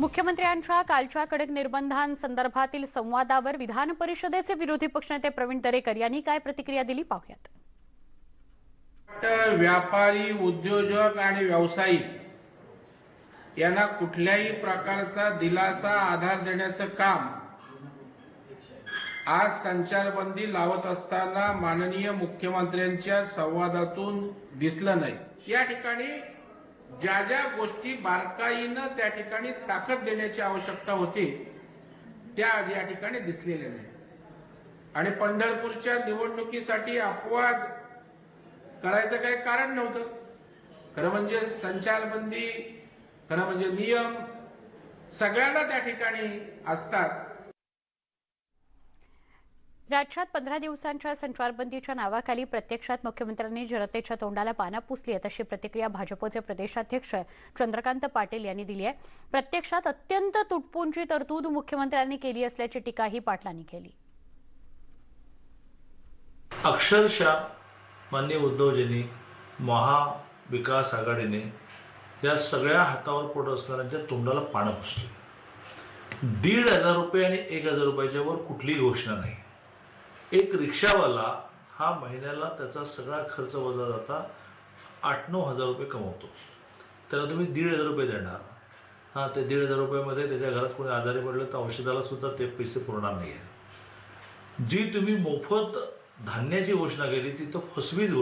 मुख्यमंत्र्यांच्या कालच्या कडक निर्बंधांसंदर्भातील संवादावर विधान परिषदेचे विरोधी पक्षनेते प्रवीण दरेकर यांनी काय प्रतिक्रिया दिली पाहूयात. व्यापारी उद्योजक आणि व्यावसायिक यांना कुठल्याही प्रकारचा दिलासा आधार देण्याचं काम आज संचारबंदी लावत असताना माननीय मुख्यमंत्र्यांच्या संवादातून दिसलं नाही. या ठिकाणी ज्या ज्या गोष्टी बारकाईनं त्या ठिकाणी ताकद देण्याची आवश्यकता होती त्या आज या ठिकाणी दिसलेल्या नाही आणि पंढरपूरच्या निवडणुकीसाठी अपवाद करायचं काही कारण नव्हतं. खरं म्हणजे संचारबंदी खरं म्हणजे नियम सगळ्यांना त्या ठिकाणी असतात. राज्यात पंधरा दिवसांच्या संचारबंदीच्या नावाखाली प्रत्यक्षात मुख्यमंत्र्यांनी जनतेच्या तोंडाला पानं पुसली आहेत अशी प्रतिक्रिया भाजपचे प्रदेशाध्यक्ष चंद्रकांत पाटील यांनी दिली आहे. प्रत्यक्षात अत्यंत तुटपुंची तरतूद मुख्यमंत्र्यांनी केली असल्याची टीकाही पाटलांनी केली. अक्षरशः मान्य उद्धवजींनी महाविकास आघाडीने या सगळ्या हातावर पोट असणाऱ्यांच्या तोंडाला पानं पुसली. दीड हजार रुपये आणि एक हजार रुपयाच्या वर कुठलीही घोषणा नाही. एक रिक्षावाला हा महिन्याला त्याचा सगळा खर्च वजा जाता आठ नऊ हजार रुपये कमवतो. त्याला तुम्ही दीड हजार रुपये देणार. हां ते दीड हजार रुपयामध्ये त्याच्या घरात कोणी आजारी पडलं तर औषधाला सुद्धा ते पैसे पुरणार नाही आहे जी तुम्ही मोफत धान्याची घोषणा केली ती तर फसवीच